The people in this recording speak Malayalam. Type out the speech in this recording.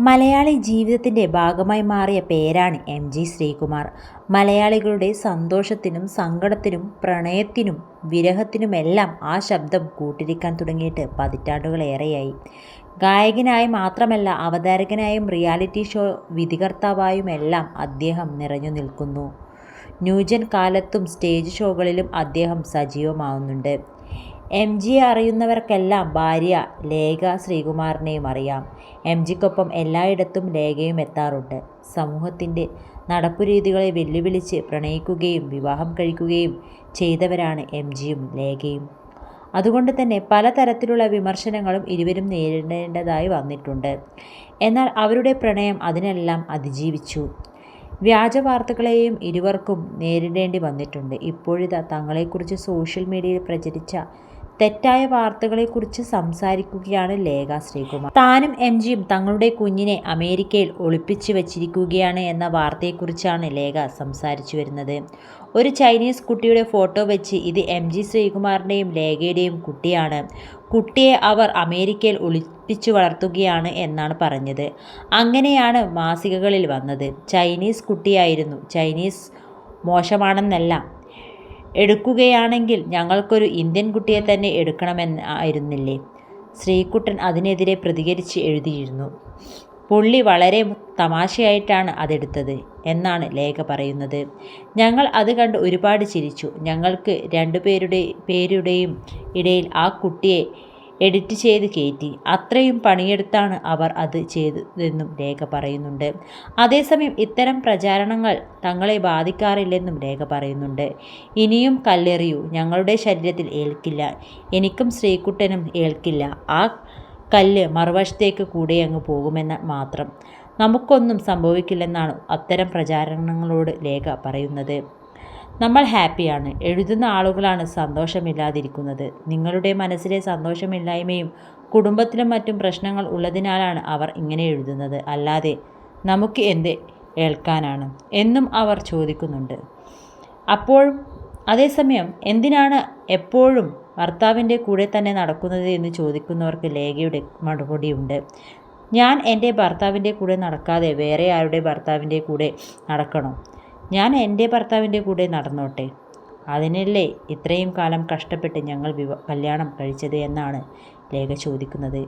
മലയാളി ജീവിതത്തിന്റെ ഭാഗമായി മാറിയ പേരാണ് എം ജി ശ്രീകുമാർ. മലയാളികളുടെ സന്തോഷത്തിനും സങ്കടത്തിനും പ്രണയത്തിനും വിരഹത്തിനുമെല്ലാം ആ ശബ്ദം കൂട്ടിരിക്കാൻ തുടങ്ങിയിട്ട് പതിറ്റാണ്ടുകളേറെയായി. ഗായകനായി മാത്രമല്ല അവതാരകനായും റിയാലിറ്റി ഷോ വിധികർത്താവായുമെല്ലാം അദ്ദേഹം നിറഞ്ഞു നിൽക്കുന്നു. ന്യൂജൻ കാലത്തും സ്റ്റേജ് ഷോകളിലും അദ്ദേഹം സജീവമാവുന്നുണ്ട്. എം ജിയെ അറിയുന്നവർക്കെല്ലാം ഭാര്യ ലേഖ ശ്രീകുമാറിനെയും അറിയാം. എം ജിക്കൊപ്പം എല്ലായിടത്തും ലേഖയും എത്താറുണ്ട്. സമൂഹത്തിന്റെ നടപ്പുരീതികളെ വെല്ലുവിളിച്ച് പ്രണയിക്കുകയും വിവാഹം കഴിക്കുകയും ചെയ്തവരാണ് എം ജിയും ലേഖയും. അതുകൊണ്ട് തന്നെ പലതരത്തിലുള്ള വിമർശനങ്ങളും ഇരുവരും നേരിടേണ്ടതായി വന്നിട്ടുണ്ട്. എന്നാൽ അവരുടെ പ്രണയം അതിനെല്ലാം അതിജീവിച്ചു. വ്യാജ വാർത്തകളെയും ഇരുവർക്കും നേരിടേണ്ടി വന്നിട്ടുണ്ട്. ഇപ്പോഴിതാ തങ്ങളെക്കുറിച്ച് സോഷ്യൽ മീഡിയയിൽ പ്രചരിച്ച തെറ്റായ വാർത്തകളെക്കുറിച്ച് സംസാരിക്കുകയാണ് ലേഖ ശ്രീകുമാർ. താനും എം ജിയും തങ്ങളുടെ കുഞ്ഞിനെ അമേരിക്കയിൽ ഒളിപ്പിച്ചു വച്ചിരിക്കുകയാണ് എന്ന വാർത്തയെക്കുറിച്ചാണ് ലേഖ സംസാരിച്ചു വരുന്നത്. ഒരു ചൈനീസ് കുട്ടിയുടെ ഫോട്ടോ വെച്ച് ഇത് എം ജി ശ്രീകുമാറിന്റെയും ലേഖയുടെയും കുട്ടിയാണ്. കുട്ടിയെ അവർ അമേരിക്കയിൽ ഒളിപ്പിച്ചു വളർത്തുകയാണ് എന്നാണ് പറഞ്ഞത്. അങ്ങനെയാണ് മാസികകളിൽ വന്നത്. ചൈനീസ് കുട്ടിയായിരുന്നു. ചൈനീസ് മോശമാണെന്നല്ല എടുക്കുകയാണെങ്കിൽ ഞങ്ങൾക്കൊരു ഇന്ത്യൻ കുട്ടിയെ തന്നെ എടുക്കണമെന്ന് ആയിരുന്നില്ലേ? ശ്രീകുട്ടൻ അതിനെതിരെ പ്രതികരിച്ച് എഴുതിയിരുന്നു. പുള്ളി വളരെ തമാശയായിട്ടാണ് അതെടുത്തത് എന്നാണ് ലേഖ പറയുന്നത്. ഞങ്ങൾ അത് കണ്ട് ഒരുപാട് ചിരിച്ചു. ഞങ്ങൾക്ക് രണ്ടുപേരുടെ പേരുടെയും ഇടയിൽ ആ കുട്ടിയെ എഡിറ്റ് ചെയ്ത് കയറ്റി. അത്രയും പണിയെടുത്താണ് അവർ അത് ചെയ്തതെന്നും രേഖ പറയുന്നുണ്ട്. അതേസമയം ഇത്തരം പ്രചാരണങ്ങൾ തങ്ങളെ ബാധിക്കാറില്ലെന്നും രേഖ പറയുന്നുണ്ട്. ഇനിയും കല്ലെറിയൂ. ഞങ്ങളുടെ ശരീരത്തിൽ ഏൽക്കില്ല. എനിക്കും ശ്രീകുട്ടനും ഏൽക്കില്ല. ആ കല്ല് മറുവശത്തേക്ക് കൂടെ അങ്ങ് പോകുമെന്ന് മാത്രം. നമുക്കൊന്നും സംഭവിക്കില്ലെന്നാണ് അത്തരം പ്രചാരണങ്ങളോട് ലേഖ പറയുന്നത്. നമ്മൾ ഹാപ്പിയാണ്. എഴുതുന്ന ആളുകളാണ് സന്തോഷമില്ലാതിരിക്കുന്നത്. നിങ്ങളുടെ മനസ്സിലെ സന്തോഷമില്ലായ്മയും കുടുംബത്തിലും മറ്റും പ്രശ്നങ്ങൾ ഉള്ളതിനാലാണ് അവർ ഇങ്ങനെ എഴുതുന്നത്. അല്ലാതെ നമുക്ക് എന്ത് ഏൽക്കാനാണ്? എന്നും അവർ ചോദിക്കുന്നുണ്ട്. അപ്പോഴും അതേസമയം എന്തിനാണ് എപ്പോഴും ഭർത്താവിന്റെ കൂടെ തന്നെ നടക്കുന്നത് എന്ന് ചോദിക്കുന്നവർക്ക് ലേഖയുടെ മറുപടിയുണ്ട്. ഞാൻ എന്റെ ഭർത്താവിന്റെ കൂടെ നടക്കാതെ വേറെ ആരുടെ ഭർത്താവിന്റെ കൂടെ നടക്കണോ? ഞാൻ എന്റെ ഭർത്താവിന്റെ കൂടെ നടന്നോട്ടെ. അതിനല്ലേ ഇത്രയും കാലം കഷ്ടപ്പെട്ട് ഞങ്ങൾ വിവ കല്യാണം കഴിച്ചത് എന്നാണ് ലേഖ ചോദിക്കുന്നത്.